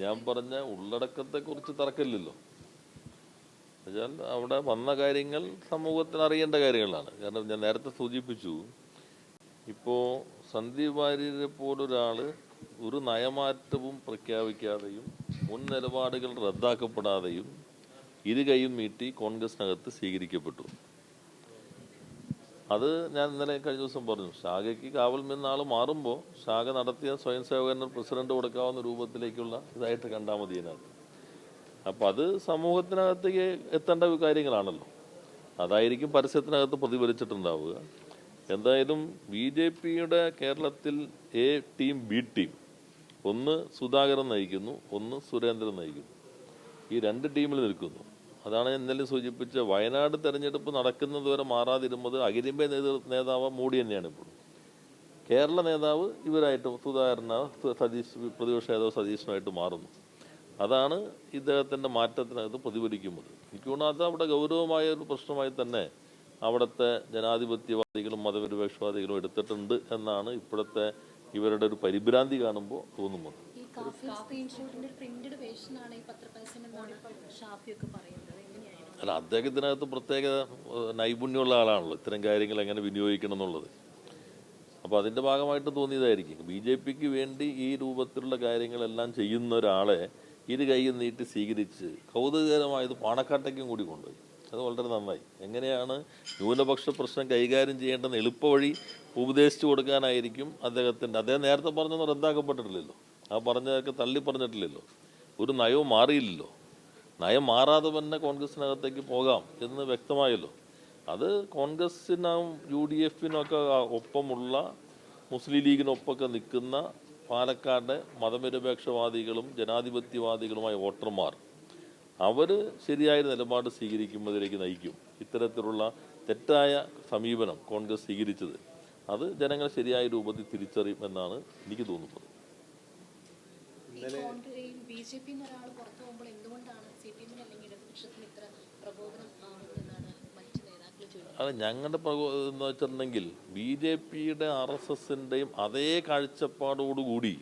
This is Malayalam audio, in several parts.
ഞാൻ പറഞ്ഞ ഉള്ളടക്കത്തെക്കുറിച്ച് തർക്കമില്ലല്ലോ. എന്നുവെച്ചാൽ അവിടെ വന്ന കാര്യങ്ങൾ സമൂഹത്തിന് അറിയേണ്ട കാര്യങ്ങളാണ്. കാരണം ഞാൻ നേരത്തെ സൂചിപ്പിച്ചു ഇപ്പോൾ സന്ദീപ് വാര്യരെ പോലൊരാൾ ഒരു നയമാറ്റവും പ്രഖ്യാപിക്കാതെയും മുൻ നിലപാടുകൾ റദ്ദാക്കപ്പെടാതെയും ഇരു കൈയും നീട്ടി കോൺഗ്രസിനകത്ത് സ്വീകരിക്കപ്പെട്ടു. അത് ഞാൻ ഇന്നലെ കഴിഞ്ഞ ദിവസം പറഞ്ഞു. ശാഖയ്ക്ക് കാവൽ നിന്ന് ആൾ മാറുമ്പോൾ ശാഖ നടത്തിയ സ്വയം സേവകന് പ്രസിഡന്റ് കൊടുക്കാവുന്ന രൂപത്തിലേക്കുള്ള ഇതായിട്ട് കണ്ടാൽ മതി ഇതിനകത്ത്. അപ്പം അത് സമൂഹത്തിനകത്തേക്ക് എത്തേണ്ട കാര്യങ്ങളാണല്ലോ. അതായിരിക്കും പരസ്യത്തിനകത്ത് പ്രതിഫലിച്ചിട്ടുണ്ടാവുക. എന്തായാലും ബി ജെ പിയുടെ കേരളത്തിൽ എ ടീം ബി ടീം. ഒന്ന് സുധാകരൻ നയിക്കുന്നു ഒന്ന് സുരേന്ദ്രൻ നയിക്കുന്നു. ഈ രണ്ട് ടീമിൽ നിൽക്കുന്നു. അതാണ് ഇന്നലെ സൂചിപ്പിച്ച വയനാട് തെരഞ്ഞെടുപ്പ് നടക്കുന്നത് വരെ മാറാതിരുന്നത് നേതൃ നേതാവ് മോഡി തന്നെയാണ് ഇപ്പോൾ. കേരള നേതാവ് ഇവരായിട്ട് സുധാകരന സതീഷ് പ്രതിപക്ഷ നേതാവ് സതീശനുമായിട്ട് മാറുന്നു. അതാണ് ഇദ്ദേഹത്തിന്റെ മാറ്റത്തിനകത്ത് പ്രതിഫലിക്കുന്നത്. എനിക്ക് തോന്നുന്നു അത് അവിടെ ഗൗരവമായ ഒരു പ്രശ്നമായി തന്നെ അവിടുത്തെ ജനാധിപത്യവാദികളും മതപരിപക്ഷവാദികളും എടുത്തിട്ടുണ്ട് എന്നാണ് ഇപ്പോഴത്തെ ഇവരുടെ ഒരു പരിഭ്രാന്തി കാണുമ്പോൾ തോന്നുന്നത്. പ്രിന്റഡ് ഈ അല്ല അദ്ദേഹത്തിനകത്ത് പ്രത്യേക നൈപുണ്യമുള്ള ആളാണല്ലോ. ഇത്തരം കാര്യങ്ങൾ എങ്ങനെ വിനിയോഗിക്കണം എന്നുള്ളത്. അപ്പോൾ അതിന്റെ ഭാഗമായിട്ട് തോന്നിയതായിരിക്കും. ബി ജെ പിക്ക് വേണ്ടി ഈ രൂപത്തിലുള്ള കാര്യങ്ങളെല്ലാം ചെയ്യുന്ന ഒരാളെ ഇരു കൈയും നീട്ടി സ്വീകരിച്ച് കൗതുകകരമായത് പാണക്കാട്ടേക്കും കൂടി കൊണ്ടുപോയി. അത് വളരെ നന്നായി. എങ്ങനെയാണ് ന്യൂനപക്ഷ പ്രശ്നം കൈകാര്യം ചെയ്യേണ്ടെന്ന് എളുപ്പവഴി ഉപദേശിച്ചു കൊടുക്കാനായിരിക്കും അദ്ദേഹത്തിന്റെ അദ്ദേഹം നേരത്തെ പറഞ്ഞൊന്നും റദ്ദാക്കപ്പെട്ടിട്ടില്ലല്ലോ. ആ പറഞ്ഞതൊക്കെ തള്ളി പറഞ്ഞിട്ടില്ലല്ലോ ഒരു നയവും മാറിയില്ലല്ലോ. നയം മാറാതെ തന്നെ കോൺഗ്രസിനകത്തേക്ക് പോകാം എന്ന് വ്യക്തമായല്ലോ. അത് കോൺഗ്രസിനും യു ഡി എഫിനൊക്കെ ഒപ്പമുള്ള മുസ്ലിം ലീഗിനൊപ്പമൊക്കെ നിൽക്കുന്ന പാലക്കാട് മതനിരപേക്ഷവാദികളും ജനാധിപത്യവാദികളുമായ വോട്ടർമാർ അവർ ശരിയായ നിലപാട് സ്വീകരിക്കുന്നതിലേക്ക് നയിക്കും. ഇത്തരത്തിലുള്ള തെറ്റായ സമീപനം കോൺഗ്രസ് സ്വീകരിച്ചത്. അത് ജനങ്ങൾ ശരിയായ രൂപത്തിൽ തിരിച്ചറിയും എന്നാണ് എനിക്ക് തോന്നുന്നത്. അത് ഞങ്ങളുടെ എന്ന് വെച്ചിട്ടുണ്ടെങ്കിൽ ബി ജെ പിയുടെ ആർ എസ് എസിന്റെയും അതേ കാഴ്ചപ്പാടോടുകൂടി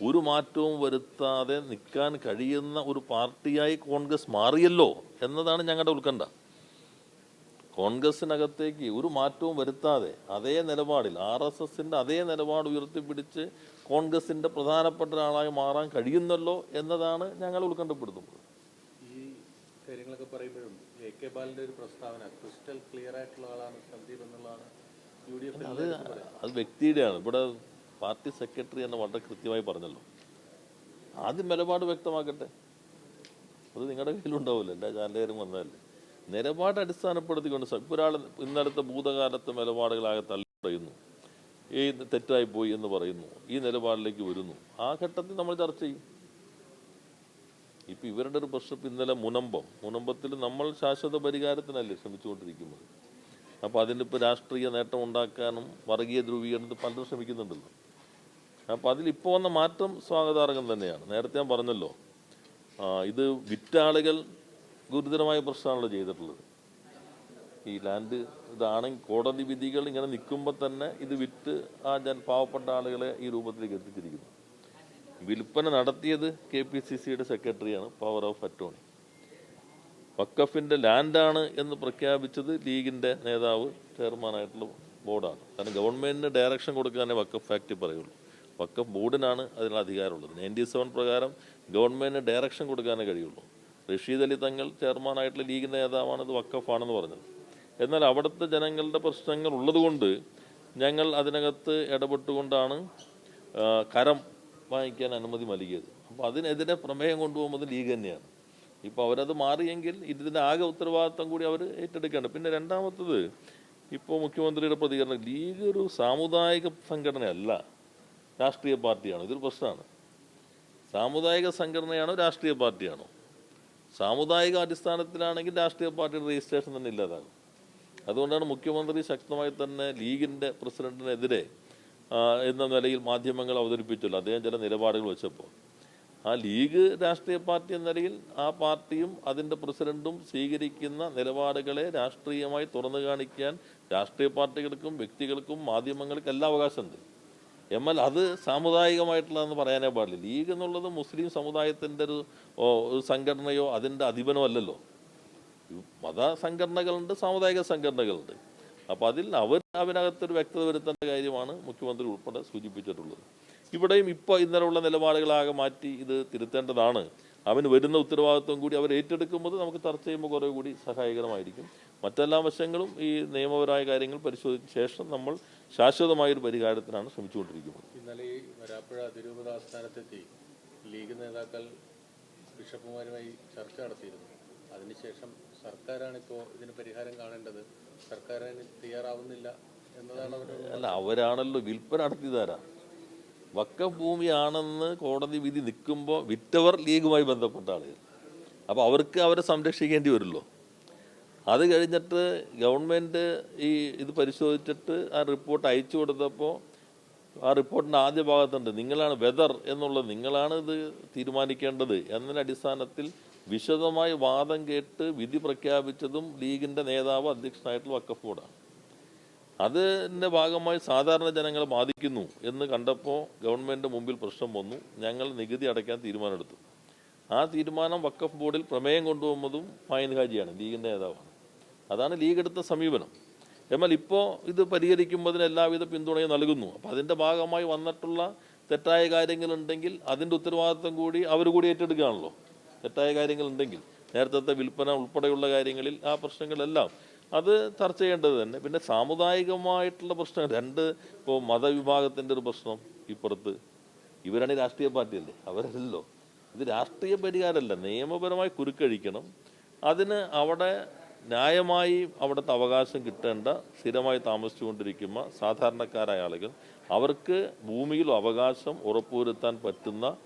ഒരു മാറ്റവും വരുത്താതെ നിൽക്കാൻ കഴിയുന്ന ഒരു പാർട്ടിയായി കോൺഗ്രസ് മാറിയല്ലോ എന്നതാണ് ഞങ്ങളുടെ ഉത്കണ്ഠ. കോൺഗ്രസിനകത്തേക്ക് ഒരു മാറ്റവും വരുത്താതെ അതേ നിലപാടിൽ ആർ എസ് എസിന്റെ അതേ നിലപാട് ഉയർത്തിപ്പിടിച്ച് കോൺഗ്രസിന്റെ പ്രധാനപ്പെട്ട ഒരാളായി മാറാൻ കഴിയുന്നല്ലോ എന്നതാണ് ഞങ്ങൾ ഉത്കണ്ഠപ്പെടുത്തുന്നത് ഈ കാര്യങ്ങളൊക്കെ പറയുമ്പോഴും എ കെ ബാലിന്റെ ഒരു പ്രസ്താവന. ക്രിസ്റ്റൽ ക്ലിയർ ആയിട്ടുള്ള ആളാണ് സന്ദീപ് എന്നുള്ളതാണ് യു ഡി എഫ് അത് അത് വ്യക്തിയുടെയാണ്. ഇവിടെ പാർട്ടി സെക്രട്ടറി എന്ന് വളരെ കൃത്യമായി പറഞ്ഞല്ലോ. ആദ്യം നിലപാട് വ്യക്തമാക്കട്ടെ. അത് നിങ്ങളുടെ കയ്യിലുണ്ടാവില്ല. എല്ലാ ചാനലുകാരും വന്നതല്ലേ. നിലപാട് അടിസ്ഥാനപ്പെടുത്തിക്കൊണ്ട് സ- ഇപ്പൊ ഒരാൾ ഇന്നലത്തെ ഭൂതകാലത്തെ നിലപാടുകളാകെ തള്ളി പറയുന്നു. ഈ തെറ്റായി പോയി എന്ന് പറയുന്നു. ഈ നിലപാടിലേക്ക് വരുന്നു. ആ ഘട്ടത്തിൽ നമ്മൾ ചർച്ച ചെയ്യും. ഇപ്പൊ ഇവരുടെ ഒരു പ്രശ്നം ഇന്നലെ മുനമ്പം. മുനമ്പത്തിൽ നമ്മൾ ശാശ്വത പരിഹാരത്തിനല്ലേ ശ്രമിച്ചുകൊണ്ടിരിക്കുന്നത്. അപ്പോൾ അതിനിപ്പോൾ രാഷ്ട്രീയ നേട്ടം ഉണ്ടാക്കാനും വർഗീയ ധ്രുവീകരണത്തിൽ പലരും ശ്രമിക്കുന്നുണ്ടല്ലോ. അപ്പോൾ അതിലിപ്പോൾ വന്ന മാറ്റം സ്വാഗതാർഹം തന്നെയാണ്. നേരത്തെ ഞാൻ പറഞ്ഞല്ലോ ഇത് വിറ്റാളുകൾ ഗുരുതരമായ പ്രശ്നമാണല്ലോ ചെയ്തിട്ടുള്ളത്. ഈ ലാൻഡ് ഇതാണെങ്കിൽ കോടതി വിധികൾ ഇങ്ങനെ നിൽക്കുമ്പോൾ തന്നെ ഇത് വിറ്റ് ആ ജൻ പാവപ്പെട്ട ആളുകളെ ഈ രൂപത്തിലേക്ക് എത്തിച്ചിരിക്കുന്നു. വിൽപ്പന നടത്തിയത് കെ പി സി സിയുടെ സെക്രട്ടറിയാണ് പവർ ഓഫ് അറ്റോണി വക്കഫിന്റെ ലാൻഡാണ് എന്ന് പ്രഖ്യാപിച്ചത് ലീഗിന്റെ നേതാവ് ചെയർമാനായിട്ടുള്ള ബോർഡാണ്. കാരണം ഗവൺമെന്റിന് ഡയറക്ഷൻ കൊടുക്കാനേ വക്കഫ് ആക്ട് പറയുള്ളൂ. വക്കഫ് ബോർഡിനാണ് അതിനുള്ള അധികാരമുള്ളത്. നയന്റി സെവൻ പ്രകാരം ഗവൺമെന്റിന് ഡയറക്ഷൻ കൊടുക്കാനേ കഴിയുള്ളൂ. റഷീദ് അലി തങ്ങൾ ചെയർമാനായിട്ടുള്ള ലീഗ് നേതാവാണ് ഇത് വക്കഫാണെന്ന് പറഞ്ഞത്. എന്നാൽ അവിടുത്തെ ജനങ്ങളുടെ പ്രശ്നങ്ങൾ ഉള്ളതുകൊണ്ട് ഞങ്ങൾ അതിനകത്ത് ഇടപെട്ടുകൊണ്ടാണ് കരം വാങ്ങിക്കാൻ അനുമതി നൽകിയത്. അപ്പോൾ അതിനെതിരെ പ്രമേയം കൊണ്ടുപോകുന്നത് ലീഗ് തന്നെയാണ്. ഇപ്പോൾ അവരത് മാറിയെങ്കിൽ ഇതിന്റെ ആകെ ഉത്തരവാദിത്തം കൂടി അവർ ഏറ്റെടുക്കേണ്ടത് പിന്നെ രണ്ടാമത്തത് ഇപ്പോൾ മുഖ്യമന്ത്രിയുടെ പ്രതികരണം ലീഗ് ഒരു സാമുദായിക സംഘടനയല്ല രാഷ്ട്രീയ പാർട്ടിയാണ്. ഇതൊരു പ്രശ്നമാണ്. സാമുദായിക സംഘടനയാണോ രാഷ്ട്രീയ പാർട്ടിയാണോ? സാമുദായിക അടിസ്ഥാനത്തിലാണെങ്കിൽ രാഷ്ട്രീയ പാർട്ടിയുടെ രജിസ്ട്രേഷൻ തന്നെ ഇല്ലാതാകും. അതുകൊണ്ടാണ് മുഖ്യമന്ത്രി ശക്തമായി തന്നെ ലീഗിന്റെ പ്രസിഡന്റിനെതിരെ എന്ന നിലയിൽ മാധ്യമങ്ങൾ അവതരിപ്പിച്ചല്ലോ. അദ്ദേഹം ചില നിലപാടുകൾ വെച്ചപ്പോൾ. ആ ലീഗ് രാഷ്ട്രീയ പാർട്ടി എന്ന നിലയിൽ ആ പാർട്ടിയും അതിന്റെ പ്രസിഡന്റും സ്വീകരിക്കുന്ന നിലപാടുകളെ രാഷ്ട്രീയമായി തുറന്നു കാണിക്കാൻ രാഷ്ട്രീയ പാർട്ടികൾക്കും വ്യക്തികൾക്കും മാധ്യമങ്ങൾക്കും എല്ലാ അവകാശമുണ്ട്. എന്നാൽ അത് സാമുദായികമായിട്ടുള്ളതെന്ന് പറയാനേ പാടില്ല. ലീഗ് എന്നുള്ളത് മുസ്ലിം സമുദായത്തിന്റെ ഒരു ഒരു സംഘടനയോ അതിന്റെ അധിപനോ അല്ലല്ലോ. മത സംഘടനകളുണ്ട് സാമുദായിക സംഘടനകളുണ്ട്. അപ്പോൾ അതിൽ അവർ അതിനകത്തൊരു വ്യക്തത വരുത്തേണ്ട കാര്യമാണ് മുഖ്യമന്ത്രി ഉൾപ്പെടെ സൂചിപ്പിച്ചിട്ടുള്ളത്. ഇവിടെയും ഇപ്പോൾ ഇന്നലെയുള്ള നിലപാടുകളാകെ മാറ്റി ഇത് തിരുത്തേണ്ടതാണ്. അവന് വരുന്ന ഉത്തരവാദിത്വം കൂടി അവർ ഏറ്റെടുക്കുമ്പോൾ നമുക്ക് ചർച്ച ചെയ്യുമ്പോൾ കുറേ കൂടി സഹായകരമായിരിക്കും. മറ്റെല്ലാ വശങ്ങളും ഈ നിയമപരമായ കാര്യങ്ങൾ പരിശോധിച്ച ശേഷം നമ്മൾ ശാശ്വതമായൊരു പരിഹാരത്തിനാണ് ശ്രമിച്ചുകൊണ്ടിരിക്കുന്നത്. ഇന്നലെ ഈ വരാപ്പുഴ അതിരൂപത ആസ്ഥാനത്തെത്തി ലീഗ് നേതാക്കൾ ബിഷപ്പുമാരുമായി ചർച്ച നടത്തിയിരുന്നു. അതിനുശേഷം സർക്കാരാണ് ഇപ്പോൾ ഇതിന് പരിഹാരം കാണേണ്ടത്. അല്ല അവരാണല്ലോ വിൽപ്പന നടത്തിയതാരാ? വക്കഫ് ഭൂമിയാണെന്ന് കോടതി വിധി നിൽക്കുമ്പോൾ വിറ്റവർ ലീഗുമായി ബന്ധപ്പെട്ട ആളുകൾ. അപ്പോൾ അവർക്ക് അവരെ സംരക്ഷിക്കേണ്ടി വരുമല്ലോ. അത് കഴിഞ്ഞിട്ട് ഗവൺമെന്റ് ഈ ഇത് പരിശോധിച്ചിട്ട് ആ റിപ്പോർട്ട് അയച്ചു കൊടുത്തപ്പോൾ ആ റിപ്പോർട്ടിന്റെ ആദ്യ ഭാഗത്തുണ്ട് നിങ്ങളാണ് വെതർ എന്നുള്ളത് നിങ്ങളാണ് ഇത് തീരുമാനിക്കേണ്ടത് എന്നതിന്റെ അടിസ്ഥാനത്തിൽ വിശദമായി വാദം കേട്ട് വിധി പ്രഖ്യാപിച്ചതും ലീഗിന്റെ നേതാവ് അധ്യക്ഷനായിട്ടുള്ള വക്കഫ് ബോർഡാണ് അതിന്റെ ഭാഗമായി സാധാരണ ജനങ്ങളെ ബാധിക്കുന്നു എന്ന് കണ്ടപ്പോൾ ഗവൺമെന്റ് മുമ്പിൽ പ്രശ്നം വന്നു. ഞങ്ങൾ നികുതി അടയ്ക്കാൻ തീരുമാനമെടുത്തു. ആ തീരുമാനം വക്കഫ് ബോർഡിൽ പ്രമേയം കൊണ്ടുപോകുന്നതും ഫൈൻ ഹാജിയാണ് ലീഗിന്റെ നേതാവാണ്. അതാണ് ലീഗ് എടുത്ത സമീപനം. എന്നാൽ ഇപ്പോൾ ഇത് പരിഹരിക്കുമ്പോൾ എല്ലാവിധ പിന്തുണയും നൽകുന്നു. അപ്പോൾ അതിന്റെ ഭാഗമായി വന്നിട്ടുള്ള തെറ്റായ കാര്യങ്ങളുണ്ടെങ്കിൽ അതിന്റെ ഉത്തരവാദിത്വം കൂടി അവർ കൂടി ഏറ്റെടുക്കുകയാണല്ലോ. തെറ്റായ കാര്യങ്ങളുണ്ടെങ്കിൽ നേരത്തെ വിൽപ്പന ഉൾപ്പെടെയുള്ള കാര്യങ്ങളിൽ ആ പ്രശ്നങ്ങളെല്ലാം അത് ചർച്ച ചെയ്യേണ്ടത് തന്നെ. പിന്നെ സാമുദായികമായിട്ടുള്ള പ്രശ്നങ്ങൾ രണ്ട് ഇപ്പോൾ മതവിഭാഗത്തിന്റെ ഒരു പ്രശ്നം ഇപ്പുറത്ത്. ഇവരാണ് രാഷ്ട്രീയ പാർട്ടിയല്ലേ? അവരല്ലോ ഇത് രാഷ്ട്രീയ പരിഹാരമല്ല. നിയമപരമായി കുരുക്കഴിക്കണം. അതിന് അവിടെ ന്യായമായി അവിടുത്തെ അവകാശം കിട്ടേണ്ട സ്ഥിരമായി താമസിച്ചുകൊണ്ടിരിക്കുന്ന സാധാരണക്കാരായ ആളുകൾ അവർക്ക് ഭൂമിയിൽ അവകാശം ഉറപ്പുവരുത്താൻ പറ്റുന്ന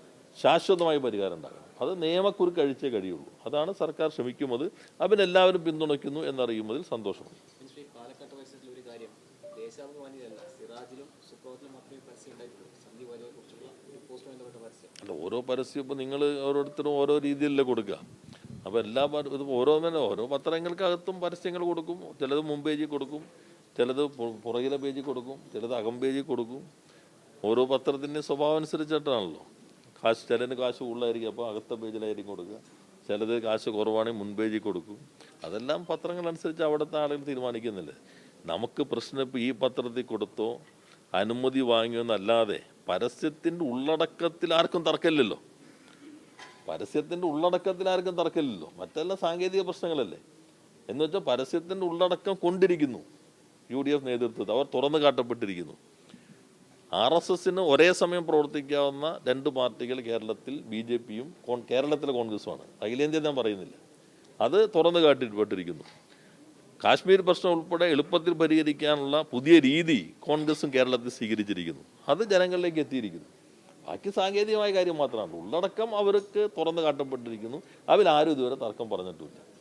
ശാശ്വതമായ പരിഹാരം ഉണ്ടാകണം. അത് നിയമക്കുരുക്ക് അഴിച്ചേ കഴിയുള്ളൂ. അതാണ് സർക്കാർ ശ്രമിക്കുന്നത്. അതിനെല്ലാവരും പിന്തുണയ്ക്കുന്നു എന്നറിയുന്നതിൽ സന്തോഷമുണ്ട്. അല്ല ഓരോ പരസ്യം ഇപ്പോൾ നിങ്ങൾ ഓരോരുത്തരും ഓരോ രീതിയിലല്ലേ കൊടുക്കുക. അപ്പോൾ എല്ലാ ഇത് ഓരോന്നിനും ഓരോ പത്രങ്ങൾക്കകത്തും പരസ്യങ്ങൾ കൊടുക്കും. ചിലത് മുമ്പേജിൽ കൊടുക്കും. ചിലത് പുറകിലെ പേജിൽ കൊടുക്കും. ചിലത് അകം പേജിൽ കൊടുക്കും. ഓരോ പത്രത്തിന്റെ സ്വഭാവം അനുസരിച്ചിട്ടാണല്ലോ. കാശ് ചിലതിന് കാശ് കൂടുതലായിരിക്കും അപ്പോൾ അകത്തെ പേജിലായിരിക്കും കൊടുക്കുക. ചിലത് കാശ് കുറവാണെങ്കിൽ മുൻപേജിൽ കൊടുക്കും. അതെല്ലാം പത്രങ്ങളനുസരിച്ച് അവിടുത്തെ ആളുകൾ തീരുമാനിക്കുന്നില്ലേ? നമുക്ക് പ്രശ്നം ഇപ്പോൾ ഈ പത്രത്തിൽ കൊടുത്തോ അനുമതി വാങ്ങിയോ എന്നല്ലാതെ പരസ്യത്തിന്റെ ഉള്ളടക്കത്തിൽ ആർക്കും തർക്കമില്ലല്ലോ. പരസ്യത്തിന്റെ ഉള്ളടക്കത്തിൽ ആർക്കും തർക്കമില്ലല്ലോ. മറ്റെല്ലാം സാങ്കേതിക പ്രശ്നങ്ങളല്ലേ. എന്ന് വെച്ചാൽ പരസ്യത്തിന്റെ ഉള്ളടക്കം കൊണ്ടിരിക്കുന്നു. യു ഡി എഫ് നേതൃത്വത്തിൽ. അവർ തുറന്നു കാട്ടപ്പെട്ടിരിക്കുന്നു. ആർ എസ് എസിന് ഒരേ സമയം പ്രവർത്തിക്കാവുന്ന രണ്ട് പാർട്ടികൾ കേരളത്തിൽ ബി ജെ പിയും കോൺ കേരളത്തിലെ കോൺഗ്രസുമാണ്. അഖിലേന്ത്യ ഞാൻ പറയുന്നില്ല. അത് തുറന്നു കാട്ടിപ്പെട്ടിരിക്കുന്നു കാശ്മീർ പ്രശ്നം ഉൾപ്പെടെ എളുപ്പത്തിൽ പരിഹരിക്കാനുള്ള പുതിയ രീതി കോൺഗ്രസും കേരളത്തിൽ സ്വീകരിച്ചിരിക്കുന്നു. അത് ജനങ്ങളിലേക്ക് എത്തിയിരിക്കുന്നു. ബാക്കി സാങ്കേതികമായ കാര്യം മാത്രമാണ്. ഉള്ളടക്കം അവർക്ക് തുറന്നു കാട്ടപ്പെട്ടിരിക്കുന്നു. അതിൽ ആരും ഇതുവരെ തർക്കം പറഞ്ഞിട്ടുമില്ല